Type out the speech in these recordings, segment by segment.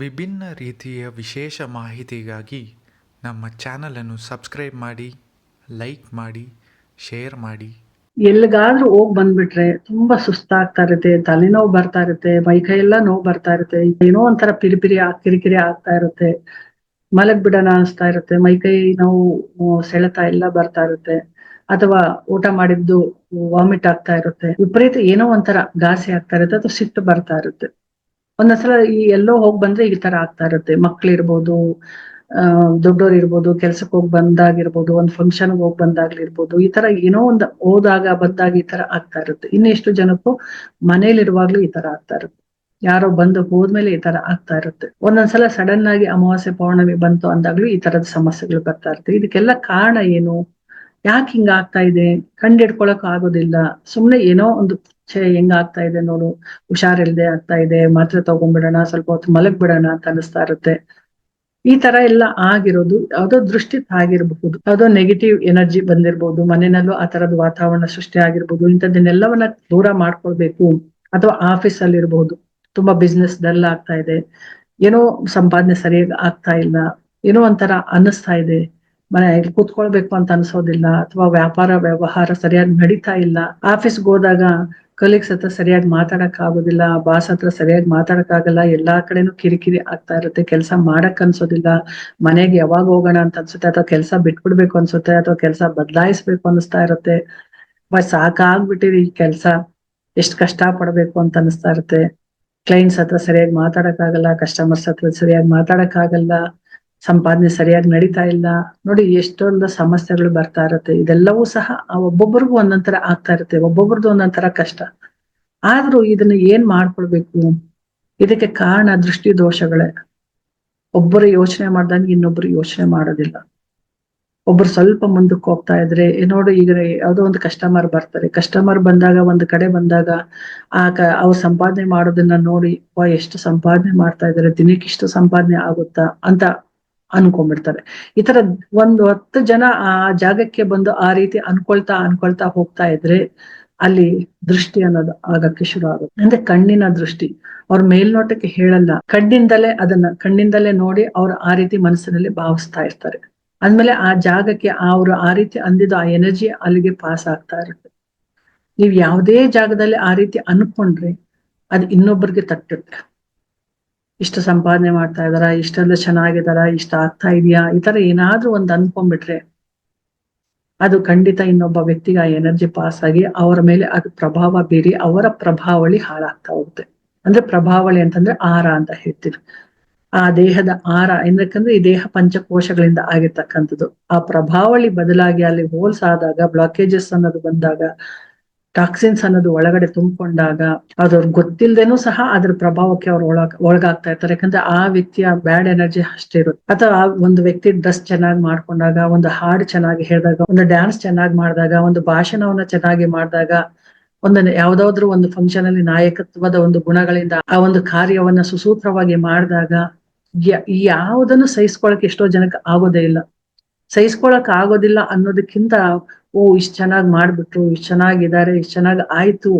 ವಿಭಿನ್ನ ರೀತಿಯ ವಿಶೇಷ ಮಾಹಿತಿಗಾಗಿ ನಮ್ಮ ಚಾನಲನ್ನು ಸಬ್ಸ್ಕ್ರೈಬ್ ಮಾಡಿ ಲೈಕ್ ಮಾಡಿ ಶೇರ್ ಮಾಡಿ. ಎಲ್ಲಿಗಾದ್ರೂ ಹೋಗ್ ಬಂದ್ಬಿಟ್ರೆ ತುಂಬಾ ಸುಸ್ತಾಗ್ತಾ ಇರುತ್ತೆ ತಲೆನೋವು ಬರ್ತಾ ಇರುತ್ತೆ ಮೈಕೈಯೆಲ್ಲ ಎಲ್ಲ ನೋವು ಬರ್ತಾ ಇರುತ್ತೆ ಏನೋ ಒಂಥರ ಪಿರಿಪಿರಿ ಕಿರಿಕಿರಿ ಆಗ್ತಾ ಇರುತ್ತೆ ಮಲಗ್ ಬಿಡೋಣ ಅನಿಸ್ತಾ ಇರುತ್ತೆ ಮೈಕೈ ನೋವು ಉ, ಸೆಳೆತ ಎಲ್ಲ ಬರ್ತಾ ಇರುತ್ತೆ ಅಥವಾ ಊಟ ಮಾಡಿದ್ದು ವಾಮಿಟ್ ಆಗ್ತಾ ಇರುತ್ತೆ ವಿಪರೀತ ಏನೋ ಒಂಥರ ಘಾಸಿ ಆಗ್ತಾ ಇರುತ್ತೆ ಅಥವಾ ಸಿಟ್ಟು ಬರ್ತಾ ಇರುತ್ತೆ. ಒಂದೊಂದ್ಸಲ ಈ ಎಲ್ಲೋ ಹೋಗ್ ಬಂದ್ರೆ ಈ ತರ ಆಗ್ತಾ ಇರುತ್ತೆ. ಮಕ್ಳಿರ್ಬೋದು, ಆ, ದೊಡ್ಡೋರ್ ಇರ್ಬೋದು ಕೆಲ್ಸಕ್ಕೆ ಹೋಗಿ ಬಂದಾಗಿರ್ಬೋದು, ಒಂದ್ ಫಂಕ್ಷನ್ ಹೋಗಿ ಬಂದಾಗ್ಲಿರ್ಬೋದು, ಈ ತರ ಏನೋ ಒಂದ್ ಹೋದಾಗ, ಬಂದಾಗ ಈ ತರ ಆಗ್ತಾ ಇರುತ್ತೆ. ಇನ್ನೆಷ್ಟು ಜನಕ್ಕೂ ಮನೇಲಿರುವಾಗ್ಲೂ ಈ ತರ ಆಗ್ತಾ ಇರುತ್ತೆ. ಯಾರೋ ಬಂದು ಹೋದ್ಮೇಲೆ ಈ ತರ ಆಗ್ತಾ ಇರುತ್ತೆ. ಒಂದೊಂದ್ಸಲ ಸಡನ್ ಆಗಿ ಅಮಾವಾಸ್ಯೆ ಪೌರ್ಣಮಿ ಬಂತು ಅಂದಾಗ್ಲೂ ಈ ತರದ ಸಮಸ್ಯೆಗಳು ಬರ್ತಾ ಇರುತ್ತೆ. ಇದಕ್ಕೆಲ್ಲ ಕಾರಣ ಏನು? ಯಾಕೆ ಹಿಂಗ ಆಗ್ತಾ ಇದೆ? ಕಂಡಿಡ್ಕೊಳಕ್ ಆಗೋದಿಲ್ಲ. ಸುಮ್ನೆ ಏನೋ ಒಂದು ಛೇ ಹೆಂಗಾಗ್ತಾ ಇದೆ ನೋಡು. ಹುಷಾರಿಲ್ದೆ ಆಗ್ತಾ ಇದೆ. ಮಾತ್ರೆ ತಗೊಂಡ್ಬಿಡೋಣ, ಸ್ವಲ್ಪ ಹೊತ್ತು ಮಲಗ್ ಬಿಡೋಣ ಅಂತ ಅನಿಸ್ತಾ ಇರುತ್ತೆ. ಈ ತರ ಎಲ್ಲ ಆಗಿರೋದು, ಯಾವ್ದೋ ದೃಷ್ಟಿ ಆಗಿರಬಹುದು. ಯಾವ್ದೋ ನೆಗೆಟಿವ್ ಎನರ್ಜಿ ಬಂದಿರಬಹುದು ಮನೆಯಲ್ಲೂ ಆ ತರದ ವಾತಾವರಣ ಸೃಷ್ಟಿ ಆಗಿರ್ಬೋದು. ಇಂಥದ್ದನ್ನೆಲ್ಲವನ್ನ ದೂರ ಮಾಡ್ಕೊಳ್ಬೇಕು. ಅಥವಾ ಆಫೀಸ್ ಅಲ್ಲಿ ಇರಬಹುದು ತುಂಬಾ ಬಿಸ್ನೆಸ್ ಡಲ್ ಆಗ್ತಾ ಇದೆ. ಏನೋ ಸಂಪಾದನೆ ಸರಿಯಾಗಿ ಆಗ್ತಾ ಇಲ್ಲ. ಏನೋ ಒಂಥರ ಅನ್ನಿಸ್ತಾ ಇದೆ. ಮನೆ ಕೂತ್ಕೊಳ್ಬೇಕು ಅಂತ ಅನ್ಸೋದಿಲ್ಲ ಅಥವಾ ವ್ಯಾಪಾರ ವ್ಯವಹಾರ ಸರಿಯಾಗಿ ನಡೀತಾ ಇಲ್ಲ. ಆಫೀಸ್ಗೆ ಹೋದಾಗ ಕಲೀಗ್ಸ್ ಹತ್ರ ಸರಿಯಾಗಿ ಮಾತಾಡಕ್ ಆಗೋದಿಲ್ಲ ಬಾಸ್ ಹತ್ರ ಸರಿಯಾಗಿ ಮಾತಾಡಕ್ ಆಗಲ್ಲ, ಎಲ್ಲಾ ಕಡೆನೂ ಕಿರಿಕಿರಿ ಆಗ್ತಾ ಇರುತ್ತೆ, ಕೆಲಸ ಮಾಡಕ್ ಅನ್ಸೋದಿಲ್ಲ, ಮನೆಗೆ ಯಾವಾಗ ಹೋಗೋಣ ಅಂತ ಅನ್ಸುತ್ತೆ ಅಥವಾ ಕೆಲಸ ಬಿಟ್ಬಿಡ್ಬೇಕು ಅನ್ಸುತ್ತೆ ಅಥವಾ ಕೆಲಸ ಬದಲಾಯಿಸ್ಬೇಕು ಅನಿಸ್ತಾ ಇರುತ್ತೆ. ಸಾಕಾಗ್ಬಿಟ್ಟಿದೆ ಈ ಕೆಲಸ, ಎಷ್ಟ್ ಕಷ್ಟ ಪಡ್ಬೇಕು ಅಂತ ಅನಿಸ್ತಾ ಇರುತ್ತೆ. ಕ್ಲೈಂಟ್ಸ್ ಹತ್ರ ಸರಿಯಾಗಿ ಮಾತಾಡಕ್ ಆಗಲ್ಲ ಕಸ್ಟಮರ್ಸ್ ಹತ್ರ ಸರಿಯಾಗಿ ಮಾತಾಡಕ್ ಆಗಲ್ಲ. ಸಂಪಾದನೆ ಸರಿಯಾಗಿ ನಡೀತಾ ಇಲ್ಲ. ನೋಡಿ, ಎಷ್ಟೊಂದು ಸಮಸ್ಯೆಗಳು ಬರ್ತಾ ಇರುತ್ತೆ. ಇದೆಲ್ಲವೂ ಸಹ ಒಬ್ಬೊಬ್ಬರಿಗೂ ಒಂದೊಂದರ ಆಗ್ತಾ ಇರುತ್ತೆ. ಒಬ್ಬೊಬ್ರದ್ದು ಒಂದೊಂಥರ ಕಷ್ಟ. ಆದ್ರೂ ಇದನ್ನ ಏನ್ ಮಾಡ್ಕೊಳ್ಬೇಕು? ಇದಕ್ಕೆ ಕಾರಣ ದೃಷ್ಟಿ ದೋಷಗಳೇ. ಒಬ್ಬರು ಯೋಚನೆ ಮಾಡ್ದಂಗೆ ಇನ್ನೊಬ್ರು ಯೋಚನೆ ಮಾಡೋದಿಲ್ಲ. ಒಬ್ರು ಸ್ವಲ್ಪ ಮುಂದಕ್ಕೆ ಹೋಗ್ತಾ ಇದ್ರೆ ನೋಡು, ಈಗ ಯಾವುದೋ ಒಂದು ಕಸ್ಟಮರ್ ಬರ್ತಾರೆ. ಕಸ್ಟಮರ್ ಬಂದಾಗ, ಒಂದು ಕಡೆ ಬಂದಾಗ, ಆ ಕ, ಅವ್ರು ಸಂಪಾದನೆ ಮಾಡೋದನ್ನ ನೋಡಿ ವಾ ಎಷ್ಟು ಸಂಪಾದನೆ ಮಾಡ್ತಾ ಇದಾರೆ ದಿನಕ್ಕೆ ಇಷ್ಟು ಸಂಪಾದನೆ ಆಗುತ್ತಾ? ಅಂತ ಅನ್ಕೊಂಡ್ಬಿಡ್ತಾರೆ. ಈ ತರ ಒಂದು ಹತ್ತು ಜನ ಆ ಜಾಗಕ್ಕೆ ಬಂದು ಆ ರೀತಿ ಅನ್ಕೊಳ್ತಾ ಅನ್ಕೊಳ್ತಾ ಹೋಗ್ತಾ ಇದ್ರೆ ಅಲ್ಲಿ ದೃಷ್ಟಿ ಅನ್ನೋದು ಆಗಕ್ಕೆ ಶುರು ಆಗುತ್ತೆ. ಅಂದ್ರೆ ಕಣ್ಣಿನ ದೃಷ್ಟಿ. ಅವ್ರ ಮೇಲ್ನೋಟಕ್ಕೆ ಹೇಳಲ್ಲ. ಕಣ್ಣಿಂದಲೇ ಅದನ್ನ, ಕಣ್ಣಿಂದಲೇ ನೋಡಿ ಅವ್ರು ಆ ರೀತಿ ಮನಸ್ಸಿನಲ್ಲಿ ಭಾವಿಸ್ತಾ ಇರ್ತಾರೆ. ಅಂದ್ಮೇಲೆ ಆ ಜಾಗಕ್ಕೆ ಅವರು ಆ ರೀತಿ ಅಂದಿದ್ದು ಆ ಎನರ್ಜಿ ಅಲ್ಲಿಗೆ ಪಾಸ್ ಆಗ್ತಾ ಇರುತ್ತೆ. ನೀವ್ ಯಾವುದೇ ಜಾಗದಲ್ಲಿ ಆ ರೀತಿ ಅನ್ಕೊಂಡ್ರೆ ಅದು ಇನ್ನೊಬ್ಬರಿಗೆ ತಟ್ಟುತ್ತೆ. ಇಷ್ಟು ಸಂಪಾದನೆ ಮಾಡ್ತಾ ಇದಾರ, ಇಷ್ಟೆಲ್ಲ ಚೆನ್ನಾಗಿದಾರ, ಇಷ್ಟ ಆಗ್ತಾ ಇದೆಯಾ? ಈ ತರ ಏನಾದ್ರೂ ಒಂದ್ ಅನ್ಕೊಂಡ್ಬಿಟ್ರೆ ಅದು ಖಂಡಿತ ಇನ್ನೊಬ್ಬ ವ್ಯಕ್ತಿಗೆ ಆ ಎನರ್ಜಿ ಪಾಸ್ ಆಗಿ ಅವರ ಮೇಲೆ ಅದು ಪ್ರಭಾವ ಬೀರಿ ಅವರ ಪ್ರಭಾವಳಿ ಹಾಳಾಗ್ತಾ ಹೋಗುತ್ತೆ. ಅಂದ್ರೆ ಪ್ರಭಾವಳಿ ಅಂತಂದ್ರೆ ಆರ ಅಂತ ಹೇಳ್ತೀವಿ. ಆ ದೇಹದ ಆರ ಯಾಕಂದ್ರೆ ಈ ದೇಹ ಪಂಚಕೋಶಗಳಿಂದ ಆಗಿರ್ತಕ್ಕಂಥದ್ದು. ಆ ಪ್ರಭಾವಳಿ ಬದಲಾಗಿ ಅಲ್ಲಿ ಹೋಲ್ಸ್ ಆದಾಗ ಬ್ಲಾಕೇಜಸ್ ಅನ್ನೋದು ಬಂದಾಗ ಟಾಕ್ಸಿನ್ಸ್ ಅನ್ನೋದು ಒಳಗಡೆ ತುಂಬಿಕೊಂಡಾಗ ಅದ್ರ ಗೊತ್ತಿಲ್ಲದೇನು ಸಹ ಅದ್ರ ಪ್ರಭಾವಕ್ಕೆ ಅವ್ರು ಒಳಗ, ಒಳಗಾಗ್ತಾ ಇರ್ತಾರೆ. ಯಾಕಂದ್ರೆ ಆ ವ್ಯಕ್ತಿಯ ಬ್ಯಾಡ್ ಎನರ್ಜಿ ಅಷ್ಟೇ ಇರುತ್ತೆ. ಅಥವಾ ಒಂದು ವ್ಯಕ್ತಿ ಡ್ರೆಸ್ ಚೆನ್ನಾಗಿ ಮಾಡ್ಕೊಂಡಾಗ, ಒಂದು ಹಾಡು ಚೆನ್ನಾಗಿ ಹೇಳಿದಾಗ, ಒಂದು ಡ್ಯಾನ್ಸ್ ಚೆನ್ನಾಗಿ ಮಾಡಿದಾಗ, ಒಂದು ಭಾಷಣವನ್ನ ಚೆನ್ನಾಗಿ ಮಾಡಿದಾಗ, ಒಂದು ಯಾವ್ದಾದ್ರು ಒಂದು ಫಂಕ್ಷನ್ ಅಲ್ಲಿ ನಾಯಕತ್ವದ ಒಂದು ಗುಣಗಳಿಂದ ಆ ಒಂದು ಕಾರ್ಯವನ್ನ ಸುಸೂತ್ರವಾಗಿ ಮಾಡಿದಾಗ ಯಾವುದನ್ನು ಸಹಿಸ್ಕೊಳಕ್ ಎಷ್ಟೋ ಜನಕ್ಕೆ ಆಗೋದೇ ಇಲ್ಲ. ಸಹಿಸ್ಕೊಳಕ್ ಆಗೋದಿಲ್ಲ ಅನ್ನೋದಕ್ಕಿಂತ, ಓ, ಇಷ್ಟ್ ಚೆನ್ನಾಗ್ ಮಾಡ್ಬಿಟ್ರು, ಇಷ್ಟ್ ಚೆನ್ನಾಗಿದ್ದಾರೆ, ಇಷ್ಟ್ ಚೆನ್ನಾಗ್ ಆಯ್ತು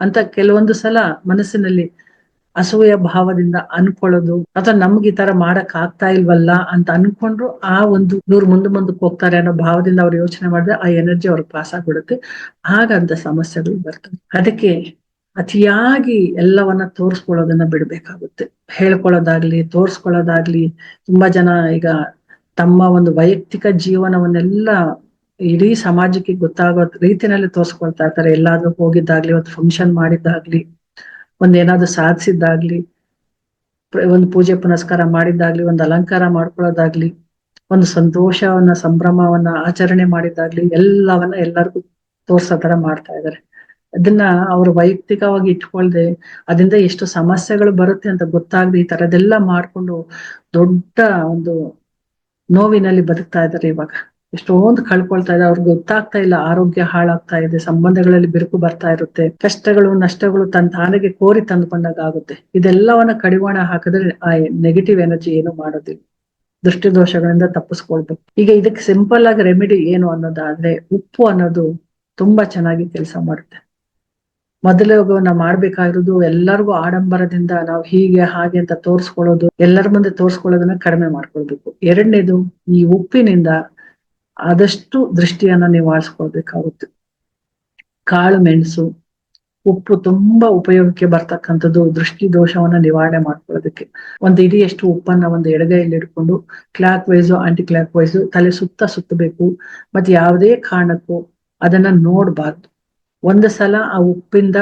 ಅಂತ ಕೆಲವೊಂದು ಸಲ ಮನಸ್ಸಿನಲ್ಲಿ ಅಸೂಯ ಭಾವದಿಂದ ಅನ್ಕೊಳ್ಳೋದು, ಅಥವಾ ನಮ್ಗೆ ಈ ತರ ಮಾಡಕ್ ಆಗ್ತಾ ಇಲ್ವಲ್ಲ ಅಂತ ಅನ್ಕೊಂಡ್ರು ಆ ಒಂದು ಇವ್ರು ಮುಂದೆ ಮುಂದಕ್ಕೆ ಹೋಗ್ತಾರೆ ಅನ್ನೋ ಭಾವದಿಂದ ಅವ್ರು ಯೋಚನೆ ಮಾಡಿದ್ರೆ ಆ ಎನರ್ಜಿ ಅವ್ರಿಗೆ ಪಾಸ್ ಆಗ್ಬಿಡುತ್ತೆ. ಹಾಗಂತ ಸಮಸ್ಯೆಗಳು ಬರ್ತವೆ. ಅದಕ್ಕೆ ಅತಿಯಾಗಿ ಎಲ್ಲವನ್ನ ತೋರ್ಸ್ಕೊಳ್ಳೋದನ್ನ ಬಿಡ್ಬೇಕಾಗುತ್ತೆ. ಹೇಳ್ಕೊಳ್ಳೋದಾಗ್ಲಿ, ತೋರ್ಸ್ಕೊಳ್ಳೋದಾಗ್ಲಿ, ತುಂಬಾ ಜನ ಈಗ ತಮ್ಮ ಒಂದು ವೈಯಕ್ತಿಕ ಜೀವನವನ್ನೆಲ್ಲ ಇಡೀ ಸಮಾಜಕ್ಕೆ ಗೊತ್ತಾಗೋ ರೀತಿನಲ್ಲಿ ತೋರ್ಸ್ಕೊಳ್ತಾ ಇರ್ತಾರೆ. ಎಲ್ಲಾದ್ರೂ ಹೋಗಿದ್ದಾಗ್ಲಿ, ಒಂದು ಫಂಕ್ಷನ್ ಮಾಡಿದ್ದಾಗ್ಲಿ, ಒಂದ್ ಸಾಧಿಸಿದ್ದಾಗ್ಲಿ ಒಂದು ಪೂಜೆ ಪುನಸ್ಕಾರ ಮಾಡಿದ್ದಾಗ್ಲಿ, ಒಂದು ಅಲಂಕಾರ ಮಾಡ್ಕೊಳ್ಳೋದಾಗ್ಲಿ, ಒಂದು ಸಂತೋಷವನ್ನ, ಸಂಭ್ರಮವನ್ನ ಆಚರಣೆ ಮಾಡಿದ್ದಾಗ್ಲಿ, ಎಲ್ಲವನ್ನ ಎಲ್ಲರಿಗೂ ತೋರ್ಸೋ ತರ ಮಾಡ್ತಾ ಇದಾರೆ ಅದನ್ನ ಅವ್ರು ವೈಯಕ್ತಿಕವಾಗಿ ಇಟ್ಕೊಳ್ದೆ, ಅದರಿಂದ ಎಷ್ಟು ಸಮಸ್ಯೆಗಳು ಬರುತ್ತೆ ಅಂತ ಗೊತ್ತಾಗ್ದೆ ಈ ತರದೆಲ್ಲ ಮಾಡ್ಕೊಂಡು ದೊಡ್ಡ ಒಂದು ನೋವಿನಲ್ಲಿ ಬದುಕ್ತಾ ಇದ್ದಾರೆ ಇವಾಗ. ಎಷ್ಟೊಂದು ಕಳ್ಕೊಳ್ತಾ ಇದೆ. ಅವ್ರಿಗೆ ಗೊತ್ತಾಗ್ತಾ ಇಲ್ಲ, ಆರೋಗ್ಯ ಹಾಳಾಗ್ತಾ ಇದೆ, ಸಂಬಂಧಗಳಲ್ಲಿ ಬಿರುಕು ಬರ್ತಾ ಇರುತ್ತೆ, ಕಷ್ಟಗಳು, ನಷ್ಟಗಳು ತನ್ನ ತಾನೆಗೆ ಕೋರಿ ತಂದುಕೊಂಡಾಗ ಆಗುತ್ತೆ ಇದೆಲ್ಲವನ್ನ ಕಡಿವಾಣ ಹಾಕಿದ್ರೆ, ಆ ನೆಗೆಟಿವ್ ಎನರ್ಜಿ ಏನು ಮಾಡೋದಿಲ್ಲ. ದೃಷ್ಟಿ ದೋಷಗಳಿಂದ ತಪ್ಪಿಸ್ಕೊಳ್ಬೇಕು. ಈಗ ಇದಕ್ಕೆ ಸಿಂಪಲ್ ಆಗಿ ರೆಮಿಡಿ ಏನು ಅನ್ನೋದಾದ್ರೆ, ಉಪ್ಪು ಅನ್ನೋದು ತುಂಬಾ ಚೆನ್ನಾಗಿ ಕೆಲಸ ಮಾಡುತ್ತೆ. ಮೊದಲು ನಾವು ಮಾಡ್ಬೇಕಾಗಿರೋದು ಎಲ್ಲರಿಗೂ ಆಡಂಬರದಿಂದ ನಾವು ಹೀಗೆ, ಹಾಗೆ ಅಂತ ತೋರ್ಸ್ಕೊಳ್ಳೋದು, ಎಲ್ಲರ ಮುಂದೆ ತೋರ್ಸ್ಕೊಳ್ಳೋದನ್ನ ಕಡಿಮೆ ಮಾಡ್ಕೊಳ್ಬೇಕು. ಎರಡನೇದು ಈ ಉಪ್ಪಿನಿಂದ ಆದಷ್ಟು ದೃಷ್ಟಿಯನ್ನ ನಿವಾರಿಸ್ಕೊಳ್ಬೇಕಾಗುತ್ತೆ ಕಾಳು ಮೆಣಸು, ಉಪ್ಪು ತುಂಬಾ ಉಪಯೋಗಕ್ಕೆ ಬರ್ತಕ್ಕಂಥದ್ದು ದೃಷ್ಟಿ ದೋಷವನ್ನ ನಿವಾರಣೆ ಮಾಡ್ಕೊಳ್ಳೋದಕ್ಕೆ. ಒಂದು ಇಡಿಯಷ್ಟು ಉಪ್ಪನ್ನ ಒಂದು ಎಡಗೈಯಲ್ಲಿ ಇಟ್ಕೊಂಡು clockwise anticlockwise ತಲೆ ಸುತ್ತ ಸುತ್ತಬೇಕು. ಮತ್ತೆ ಯಾವುದೇ ಕಾರಣಕ್ಕೂ ಅದನ್ನ ನೋಡ್ಬಾರ್ದು. ಒಂದು ಸಲ ಆ ಉಪ್ಪಿಂದ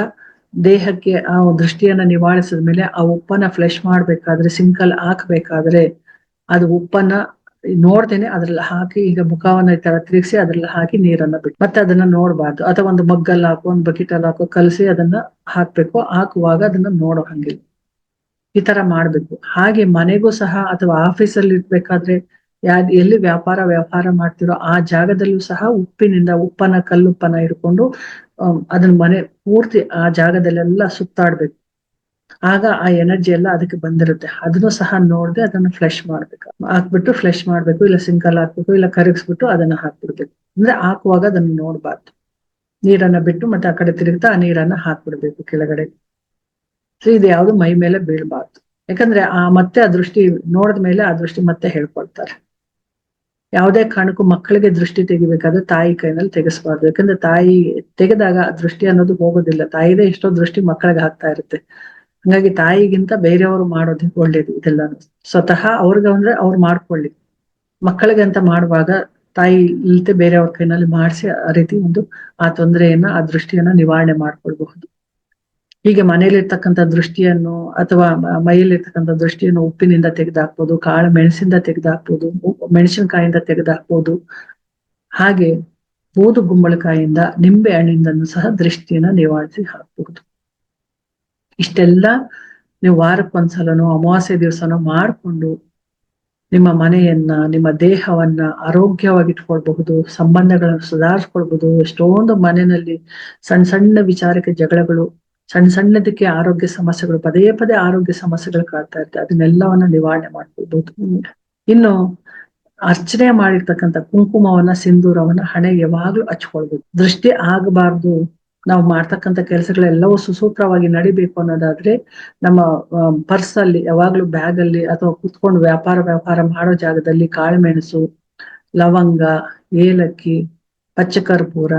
ದೇಹಕ್ಕೆ ಆ ದೃಷ್ಟಿಯನ್ನ ನಿವಾರಿಸಿದ ಮೇಲೆ ಆ ಉಪ್ಪನ್ನ ಫ್ಲೆಶ್ ಮಾಡ್ಬೇಕಾದ್ರೆ ಸಿಂಕಲ್ ಹಾಕ್ಬೇಕಾದ್ರೆ ಅದು ಉಪ್ಪನ್ನ ನೋಡ್ದೇನೆ ಅದ್ರಲ್ಲಿ ಹಾಕಿ ಈಗ ಮುಖವನ್ನ ಈ ತರ ತಿರುಗಿಸಿ ಅದ್ರಲ್ಲಿ ಹಾಕಿ ನೀರನ್ನ ಬಿಟ್ಟು ಮತ್ತೆ ಅದನ್ನ ನೋಡ್ಬಾರ್ದು. ಅಥವಾ ಒಂದು ಮಗ್ಗಲ್ಲಿ ಹಾಕೋ, ಒಂದು ಬಕೆಟ್ ಅಲ್ಲಿ ಹಾಕೋ ಕಲಸಿ ಅದನ್ನ ಹಾಕ್ಬೇಕು. ಹಾಕುವಾಗ ಅದನ್ನ ನೋಡೋ ಹಂಗಿಲ್ಲ ಈ ತರ ಮಾಡ್ಬೇಕು. ಹಾಗೆ ಮನೆಗೂ ಸಹ ಅಥವಾ ಆಫೀಸಲ್ಲಿ ಇರ್ಬೇಕಾದ್ರೆ ಯಾರ್, ಎಲ್ಲಿ ವ್ಯಾಪಾರ ವ್ಯವಹಾರ ಮಾಡ್ತಿರೋ ಆ ಜಾಗದಲ್ಲೂ ಸಹ ಉಪ್ಪಿನಿಂದ ಉಪ್ಪನ ಕಲ್ಲುಪ್ಪನ ಇಟ್ಕೊಂಡು ಅದನ್ನ ಮನೆ ಪೂರ್ತಿ ಆ ಜಾಗದಲ್ಲೆಲ್ಲ ಸುತ್ತಾಡ್ಬೇಕು. ಆಗ ಆ ಎನರ್ಜಿ ಎಲ್ಲ ಅದಕ್ಕೆ ಬಂದಿರುತ್ತೆ. ಅದನ್ನು ಸಹ ನೋಡದೆ ಅದನ್ನ ಫ್ಲೆಶ್ ಮಾಡ್ಬೇಕು. ಹಾಕ್ಬಿಟ್ಟು ಫ್ಲೆಶ್ ಮಾಡ್ಬೇಕು, ಇಲ್ಲ ಸಿಂಕಲ್ ಹಾಕ್ಬೇಕು, ಇಲ್ಲ ಕರಗಿಸ್ಬಿಟ್ಟು ಅದನ್ನ ಹಾಕ್ಬಿಡ್ಬೇಕು. ಅಂದ್ರೆ ಹಾಕುವಾಗ ಅದನ್ನ ನೋಡ್ಬಾರ್ದು. ನೀರನ್ನ ಬಿಟ್ಟು ಮತ್ತೆ ಆ ಕಡೆ ತಿರುಗ್ತಾ ಆ ನೀರನ್ನ ಹಾಕ್ಬಿಡ್ಬೇಕು ಕೆಳಗಡೆ. ಸೊ ಇದು ಯಾವ್ದು ಮೈ ಮೇಲೆ ಬೀಳ್ಬಾರ್ದು. ಯಾಕಂದ್ರೆ ಆ ಮತ್ತೆ ಆ ದೃಷ್ಟಿ ನೋಡಿದ ಮೇಲೆ ಆ ದೃಷ್ಟಿ ಮತ್ತೆ ಹೇಳ್ಕೊಳ್ತಾರೆ. ಯಾವುದೇ ಕಾರಣಕ್ಕೂ ಮಕ್ಕಳಿಗೆ ದೃಷ್ಟಿ ತೆಗಿಬೇಕಾದ್ರೆ ತಾಯಿ ಕೈನಲ್ಲಿ ತೆಗೆಸ್ಬಾರ್ದು. ಯಾಕಂದ್ರೆ ತಾಯಿ ತೆಗೆದಾಗ ಆ ದೃಷ್ಟಿ ಅನ್ನೋದು ಹೋಗೋದಿಲ್ಲ. ತಾಯಿದೇ ಎಷ್ಟೋ ದೃಷ್ಟಿ ಮಕ್ಕಳಿಗೆ ಹಾಕ್ತಾ ಇರುತ್ತೆ. ಹಂಗಾಗಿ ತಾಯಿಗಿಂತ ಬೇರೆಯವರು ಮಾಡೋದು ಒಳ್ಳೇದು ಇದೆಲ್ಲ ಸ್ವತಃ ಅವ್ರಿಗೆ ಅಂದ್ರೆ ಅವ್ರು ಮಾಡ್ಕೊಳ್ಳಿ. ಮಕ್ಕಳಿಗೆ ಅಂತ ಮಾಡುವಾಗ ತಾಯಿ ಇಲ್ತೆ ಬೇರೆಯವ್ರ ಕೈನಲ್ಲಿ ಮಾಡಿಸಿ ಆ ರೀತಿ ಒಂದು ಆ ತೊಂದರೆಯನ್ನ, ಆ ದೃಷ್ಟಿಯನ್ನ ನಿವಾರಣೆ ಮಾಡ್ಕೊಳ್ಬಹುದು. ಹೀಗೆ ಮನೆಯಲ್ಲಿರ್ತಕ್ಕಂತ ದೃಷ್ಟಿಯನ್ನು ಅಥವಾ ಮೈಯಲ್ಲಿರ್ತಕ್ಕಂಥ ದೃಷ್ಟಿಯನ್ನು ಉಪ್ಪಿನಿಂದ ತೆಗೆದಾಕ್ಬೋದು, ಕಾಳು ಮೆಣಸಿಂದ ತೆಗೆದಾಕ್ಬೋದು ಮೆಣಸಿನಕಾಯಿಂದ ತೆಗೆದಾಕ್ಬೋದು. ಹಾಗೆ ಬೂದು ಗುಂಬಳಕಾಯಿಂದ ನಿಂಬೆ ಹಣ್ಣಿಂದನೂ ಸಹ ದೃಷ್ಟಿಯನ್ನ ನಿವಾರಿಸಿ ಹಾಕ್ಬಹುದು ಇಷ್ಟೆಲ್ಲ ನೀವು ವಾರಕ್ಕೊಂದ್ಸಲನೋ, ಅಮಾವಾಸ್ಯೆ ದಿವಸನೋ ಮಾಡಿಕೊಂಡು ನಿಮ್ಮ ಮನೆಯನ್ನ, ನಿಮ್ಮ ದೇಹವನ್ನ ಆರೋಗ್ಯವಾಗಿ ಇಟ್ಕೊಳ್ಬಹುದು ಸಂಬಂಧಗಳನ್ನು ಸುಧಾರಿಸ್ಕೊಳ್ಬಹುದು, ಎಷ್ಟೊಂದು ಮನೆಯಲ್ಲಿ ಸಣ್ಣ ಸಣ್ಣ ವಿಚಾರಕ್ಕೆ ಜಗಳಗಳು ಸಣ್ಣ ಸಣ್ಣದಕ್ಕೆ ಆರೋಗ್ಯ ಸಮಸ್ಯೆಗಳು, ಪದೇ ಪದೇ ಆರೋಗ್ಯ ಸಮಸ್ಯೆಗಳು ಕಾಡ್ತಾ ಇರ್ತವೆ ಅದನ್ನೆಲ್ಲವನ್ನ ನಿವಾರಣೆ ಮಾಡ್ಕೊಳ್ಬಹುದು ಇನ್ನು ಅರ್ಚನೆ ಮಾಡಿರ್ತಕ್ಕಂಥ ಕುಂಕುಮವನ್ನ, ಸಿಂಧೂರವನ್ನ ಹಣೆ ಯಾವಾಗ್ಲೂ ಹಚ್ಕೊಳ್ಬೇಕು. ದೃಷ್ಟಿ ಆಗಬಾರ್ದು. ನಾವು ಮಾಡ್ತಕ್ಕಂಥ ಕೆಲಸಗಳೆಲ್ಲವೂ ಸುಸೂತ್ರವಾಗಿ ನಡಿಬೇಕು ಅನ್ನೋದಾದ್ರೆ ನಮ್ಮ ಪರ್ಸ್ ಅಲ್ಲಿ, ಯಾವಾಗ್ಲೂ ಬ್ಯಾಗ್ ಅಲ್ಲಿ ಅಥವಾ ಕುತ್ಕೊಂಡು ವ್ಯಾಪಾರ ವ್ಯವಹಾರ ಮಾಡೋ ಜಾಗದಲ್ಲಿ ಕಾಳುಮೆಣಸು ಲವಂಗ, ಏಲಕ್ಕಿ, ಪಚ್ಚಕರ್ಪೂರ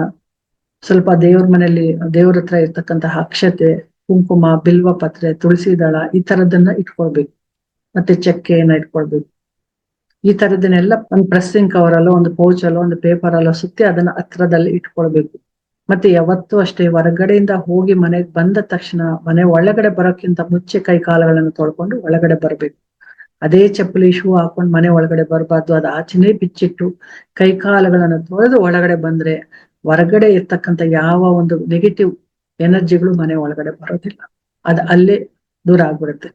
ಸ್ವಲ್ಪ ದೇವ್ರ ಮನೆಯಲ್ಲಿ, ದೇವ್ರ ಹತ್ರ ಇರ್ತಕ್ಕಂತಹ ಅಕ್ಷತೆ, ಕುಂಕುಮ, ಬಿಲ್ವ ಪತ್ರೆ, ತುಳಸಿ ದಳ ಈ ತರದನ್ನ ಇಟ್ಕೊಳ್ಬೇಕು. ಮತ್ತೆ ಚಕ್ಕೆಯನ್ನ ಇಟ್ಕೊಳ್ಬೇಕು. ಈ ತರದನ್ನೆಲ್ಲ ಒಂದು ಪ್ರೆಸ್ಸಿಂಗ್ ಕವರ್ ಅಲ್ಲೋ, ಒಂದು ಪೌಚ್ ಅಲ್ಲೋ, ಒಂದು ಪೇಪರ್ ಅಲ್ಲೋ ಸುತ್ತಿ ಅದನ್ನ ಹತ್ರದಲ್ಲಿ ಇಟ್ಕೊಳ್ಬೇಕು. ಮತ್ತೆ ಯಾವತ್ತೂ ಅಷ್ಟೇ ಹೊರಗಡೆಯಿಂದ ಹೋಗಿ ಮನೆಗೆ ಬಂದ ತಕ್ಷಣ, ಮನೆ ಒಳಗಡೆ ಬರೋಕ್ಕಿಂತ ಮುಚ್ಚೆ ಕೈ ಕಾಲುಗಳನ್ನು ತೊಳ್ಕೊಂಡು ಒಳಗಡೆ ಬರ್ಬೇಕು. ಅದೇ ಚಪ್ಪಲಿ ಶೂ ಹಾಕೊಂಡು ಮನೆ ಒಳಗಡೆ ಬರಬಾರ್ದು. ಅದು ಆಚೆನೆ ಬಿಚ್ಚಿಟ್ಟು ಕೈ ಕಾಲುಗಳನ್ನು ತೊಳೆದು ಒಳಗಡೆ ಬಂದ್ರೆ ಹೊರಗಡೆ ಇರ್ತಕ್ಕಂಥ ಯಾವ ಒಂದು ನೆಗೆಟಿವ್ ಎನರ್ಜಿಗಳು ಮನೆ ಒಳಗಡೆ ಬರೋದಿಲ್ಲ. ಅದು ಅಲ್ಲೇ ದೂರ ಆಗ್ಬಿಡುತ್ತೆ.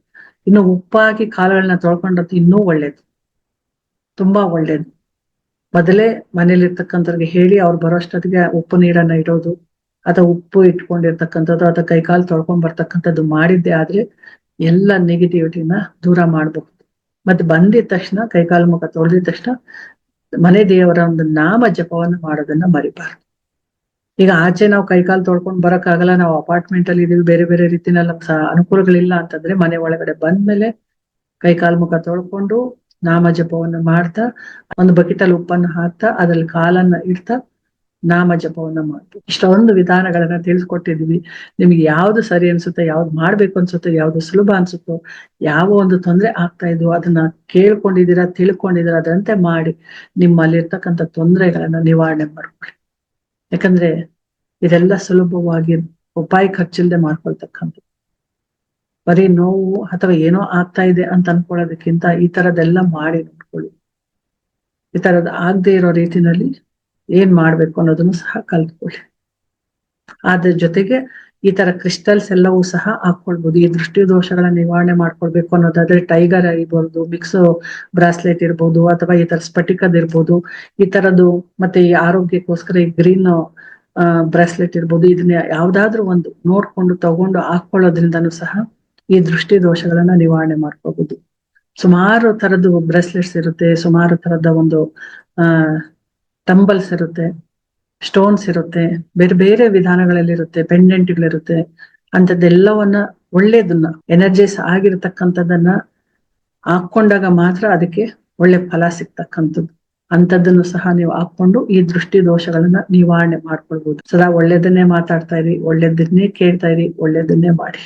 ಇನ್ನು ಉಪ್ಪಾಗಿ ಕಾಲುಗಳನ್ನ ತೊಳ್ಕೊಂಡದ್ದು ಇನ್ನೂ ಒಳ್ಳೇದು. ತುಂಬಾ ಒಳ್ಳೇದು. ಮೊದಲೇ ಮನೇಲಿ ಇರ್ತಕ್ಕಂಥವ್ರಿಗೆ ಹೇಳಿ ಅವ್ರು ಬರೋಷ್ಟೊತ್ತಿಗೆ ಉಪ್ಪು ನೀರನ್ನ ಇಡೋದು, ಅಥವಾ ಉಪ್ಪು ಇಟ್ಕೊಂಡಿರ್ತಕ್ಕಂಥದ್ದು, ಅಥವಾ ಕೈಕಾಲು ತೊಳ್ಕೊಂಡ್ ಬರ್ತಕ್ಕಂಥದ್ದು ಮಾಡಿದ್ದೆ ಆದ್ರೆ ಎಲ್ಲ ನೆಗೆಟಿವಿಟಿನ ದೂರ ಮಾಡಬಹುದು ಮತ್ತೆ ಬಂದಿದ ತಕ್ಷಣ, ಕೈಕಾಲು ಮುಖ ತೊಳೆದಿದ ತಕ್ಷಣ ಮನೆ ದೇವರ ಒಂದು ನಾಮ ಜಪವನ್ನ ಮಾಡೋದನ್ನ ಮರಿಬಾರ್ದು. ಈಗ ಆಚೆ ನಾವು ಕೈಕಾಲು ತೊಳ್ಕೊಂಡ್ ಬರಕ್ಕಾಗಲ್ಲ, ನಾವು ಅಪಾರ್ಟ್ಮೆಂಟ್ ಅಲ್ಲಿ ಇದೀವಿ, ಬೇರೆ ಬೇರೆ ರೀತಿನಲ್ಲಿ ಅನುಕೂಲಗಳಿಲ್ಲ ಅಂತಂದ್ರೆ ಮನೆ ಒಳಗಡೆ ಬಂದ್ಮೇಲೆ ಕೈಕಾಲು ಮುಖ ತೊಳ್ಕೊಂಡು ನಾಮ ಜಪವನ್ನು ಮಾಡ್ತಾ, ಒಂದು ಬಕೆಟಲ್ಲಿ ಉಪ್ಪನ್ನು ಹಾಕ್ತಾ, ಅದ್ರಲ್ಲಿ ಕಾಲನ್ನ ಇಡ್ತಾ ನಾಮ ಜಪವನ್ನ ಮಾಡ್ತೀವಿ. ಇಷ್ಟೊಂದು ವಿಧಾನಗಳನ್ನ ತಿಳಿಸ್ಕೊಟ್ಟಿದೀವಿ. ನಿಮ್ಗೆ ಯಾವ್ದು ಸರಿ ಅನ್ಸುತ್ತೆ, ಯಾವ್ದು ಮಾಡ್ಬೇಕು ಅನ್ಸುತ್ತೆ, ಯಾವ್ದು ಸುಲಭ ಅನ್ಸುತ್ತೋ, ಯಾವ ಒಂದು ತೊಂದರೆ ಆಗ್ತಾ ಇದ್ವು ಅದನ್ನ ಕೇಳ್ಕೊಂಡಿದ್ದೀರಾ ತಿಳ್ಕೊಂಡಿದ್ದೀರಾ ಅದಂತೆ ಮಾಡಿ ನಿಮ್ಮಲ್ಲಿರ್ತಕ್ಕಂಥ ತೊಂದರೆಗಳನ್ನ ನಿವಾರಣೆ ಮಾಡ್ಕೊಳ್ಳಿ. ಯಾಕಂದ್ರೆ ಇದೆಲ್ಲ ಸುಲಭವಾಗಿ ಉಪಾಯ ಖರ್ಚಿಲ್ದೆ ಮಾಡ್ಕೊಳ್ತಕ್ಕಂಥ ಬರೀ ನೋವು ಅಥವಾ ಏನೋ ಆಗ್ತಾ ಇದೆ ಅಂತ ಅನ್ಕೊಳ್ಳೋದಕ್ಕಿಂತ ಈ ತರದೆಲ್ಲ ಮಾಡಿ ನೋಡ್ಕೊಳ್ಳಿ. ಈ ತರದ್ ಆಗದೆ ಇರೋ ರೀತಿನಲ್ಲಿ ಏನ್ ಮಾಡ್ಬೇಕು ಅನ್ನೋದನ್ನು ಸಹ ಕಲ್ತ್ಕೊಳ್ಳಿ. ಅದ್ರ ಜೊತೆಗೆ ಈ ತರ ಕ್ರಿಸ್ಟಲ್ಸ್ ಎಲ್ಲವೂ ಸಹ ಹಾಕೊಳ್ಬಹುದು ಈ ದೃಷ್ಟಿ ದೋಷಗಳ ನಿವಾರಣೆ ಮಾಡ್ಕೊಳ್ಬೇಕು ಅನ್ನೋದಾದ್ರೆ ಟೈಗರ್ ಇರ್ಬೋದು ಮಿಕ್ಸ್ ಬ್ರಾಸ್ಲೆಟ್ ಇರ್ಬೋದು, ಅಥವಾ ಈ ತರ ಸ್ಫಟಿಕದ ಇರ್ಬೋದು. ಈ ತರದ್ದು ಮತ್ತೆ ಈ ಆರೋಗ್ಯಕ್ಕೋಸ್ಕರ ಈ ಗ್ರೀನ್ ಬ್ರಾಸ್ಲೆಟ್ ಇರ್ಬೋದು. ಇದನ್ನ ಯಾವ್ದಾದ್ರು ಒಂದು ನೋಡ್ಕೊಂಡು ತಗೊಂಡು ಹಾಕೊಳ್ಳೋದ್ರಿಂದನು ಸಹ ಈ ದೃಷ್ಟಿ ದೋಷಗಳನ್ನ ನಿವಾರಣೆ ಮಾಡ್ಕೋಬಹುದು ಸುಮಾರು ತರದ್ದು ಬ್ರಾಸ್ಲೆಟ್ಸ್ ಇರುತ್ತೆ, ಸುಮಾರು ತರದ ಒಂದು, ಆ ಟಂಬಲ್ಸ್ ಇರುತ್ತೆ. ಸ್ಟೋನ್ಸ್ ಇರುತ್ತೆ, ಬೇರೆ ಬೇರೆ ವಿಧಾನಗಳಲ್ಲಿರುತ್ತೆ ಪೆಂಡೆಂಟ್ಗಳಿರುತ್ತೆ ಅಂತದ್ದೆಲ್ಲವನ್ನ ಒಳ್ಳೇದನ್ನ ಎನರ್ಜೈಸ್ ಆಗಿರತಕ್ಕಂಥದ್ದನ್ನ ಹಾಕೊಂಡಾಗ ಮಾತ್ರ ಅದಕ್ಕೆ ಒಳ್ಳೆ ಫಲ ಸಿಗ್ತಕ್ಕಂಥದ್ದು. ಅಂಥದ್ದನ್ನು ಸಹ ನೀವು ಹಾಕೊಂಡು ಈ ದೃಷ್ಟಿ ದೋಷಗಳನ್ನ ನಿವಾರಣೆ ಮಾಡ್ಕೊಳ್ಬಹುದು ಸದಾ ಒಳ್ಳೇದನ್ನೇ ಮಾತಾಡ್ತಾ ಇರಿ ಒಳ್ಳೇದನ್ನೇ ಕೇಳ್ತಾ ಇರಿ ಒಳ್ಳೇದನ್ನೇ ಮಾಡಿ.